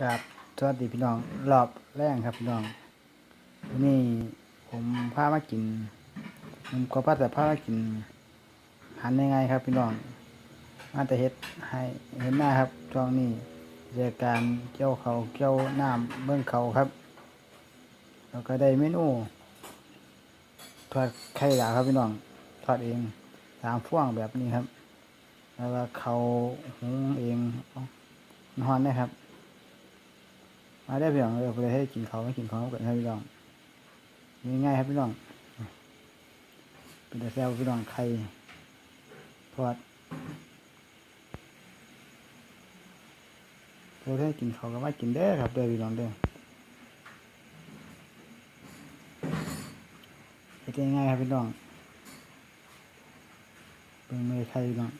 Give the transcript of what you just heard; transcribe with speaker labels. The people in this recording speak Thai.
Speaker 1: กับสวัสดีพี่น้องรอบแรกครับพี่น้องวันนี้ผมพามากินผมก็พาแต่พามากินหันยังไงครับพี่น้องมาแต่เฮ็ดให้เห็นหน้าครับช่วงนี้เจอการเกี่ยวเขาเกี่ยวน้ำเบื้องเขาครับแล้วก็ได้เมนูทอดไข่ดาวครับพี่น้องทอดเองสามฟ่วงแบบนี้ครับ แล้วก็เขาหุงเองนอนนะครับ มาได้เพียงเลยเลยให้กินเขาไม่กินเขากันครับพี่น้องง่ายๆครับพี่น้องเป็นแต่แซวพี่น้องไข่ทอดเราได้กินเขาก็มากินเด้ครับเด้อพี่น้องเด้อเป็นง่ายๆครับพี่น้องเป็นเมือไข่พี่น้อง